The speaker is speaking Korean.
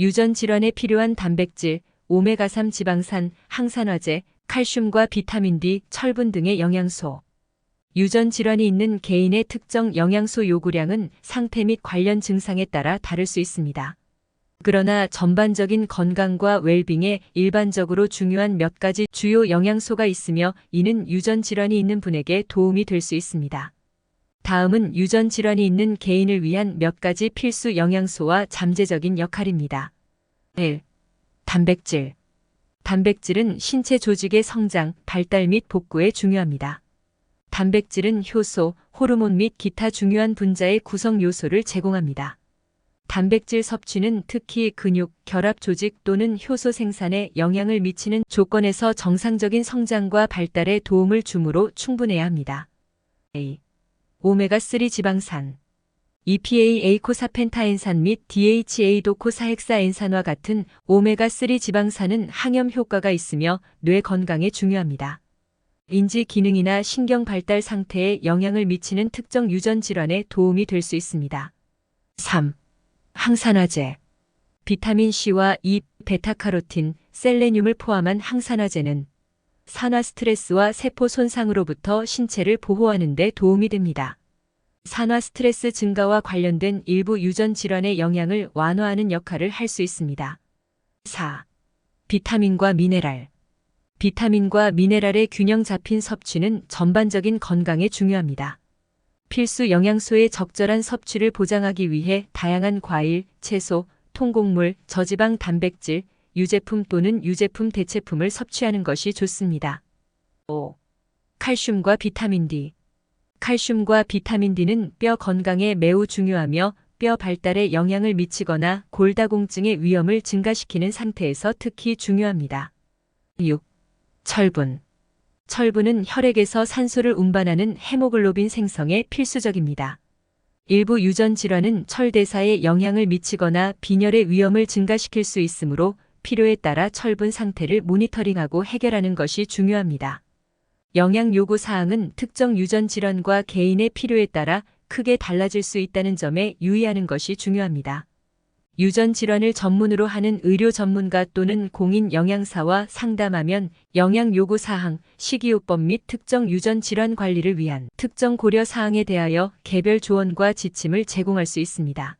유전 질환에 필요한 단백질, 오메가3 지방산, 항산화제, 칼슘과 비타민 D, 철분 등의 영양소. 유전 질환이 있는 개인의 특정 영양소 요구량은 상태 및 관련 증상에 따라 다를 수 있습니다. 그러나 전반적인 건강과 웰빙에 일반적으로 중요한 몇 가지 주요 영양소가 있으며 이는 유전 질환이 있는 분에게 도움이 될 수 있습니다. 다음은 유전 질환이 있는 개인을 위한 몇 가지 필수 영양소와 잠재적인 역할입니다. 1. 단백질. 단백질은 신체 조직의 성장, 발달 및 복구에 중요합니다. 단백질은 효소, 호르몬 및 기타 중요한 분자의 구성 요소를 제공합니다. 단백질 섭취는 특히 근육, 결합 조직 또는 효소 생산에 영향을 미치는 조건에서 정상적인 성장과 발달에 도움을 주므로 충분해야 합니다. A. 오메가3 지방산 EPA 에이코사펜타엔산 및 DHA 도코사헥사엔산과 같은 오메가3 지방산은 항염 효과가 있으며 뇌 건강에 중요합니다. 인지 기능이나 신경 발달 상태에 영향을 미치는 특정 유전 질환에 도움이 될 수 있습니다. 3. 항산화제 비타민 C와 E, 베타카로틴, 셀레늄을 포함한 항산화제는 산화 스트레스와 세포 손상으로부터 신체를 보호하는 데 도움이 됩니다. 산화 스트레스 증가와 관련된 일부 유전 질환의 영향을 완화하는 역할을 할 수 있습니다. 4. 비타민과 미네랄 비타민과 미네랄의 균형 잡힌 섭취는 전반적인 건강에 중요합니다. 필수 영양소의 적절한 섭취를 보장하기 위해 다양한 과일, 채소, 통곡물, 저지방 단백질, 유제품 또는 유제품 대체품을 섭취하는 것이 좋습니다. 5. 칼슘과 비타민 D. 칼슘과 비타민 D는 뼈 건강에 매우 중요하며 뼈 발달에 영향을 미치거나 골다공증의 위험을 증가시키는 상태에서 특히 중요합니다. 6. 철분. 철분은 혈액에서 산소를 운반하는 헤모글로빈 생성에 필수적입니다. 일부 유전 질환은 철대사에 영향을 미치거나 빈혈의 위험을 증가시킬 수 있으므로 필요에 따라 철분 상태를 모니터링하고 해결하는 것이 중요합니다. 영양 요구 사항은 특정 유전 질환과 개인의 필요에 따라 크게 달라질 수 있다는 점에 유의하는 것이 중요합니다. 유전 질환을 전문으로 하는 의료 전문가 또는 공인 영양사와 상담하면 영양 요구 사항, 식이요법 및 특정 유전 질환 관리를 위한 특정 고려 사항에 대하여 개별 조언과 지침을 제공할 수 있습니다.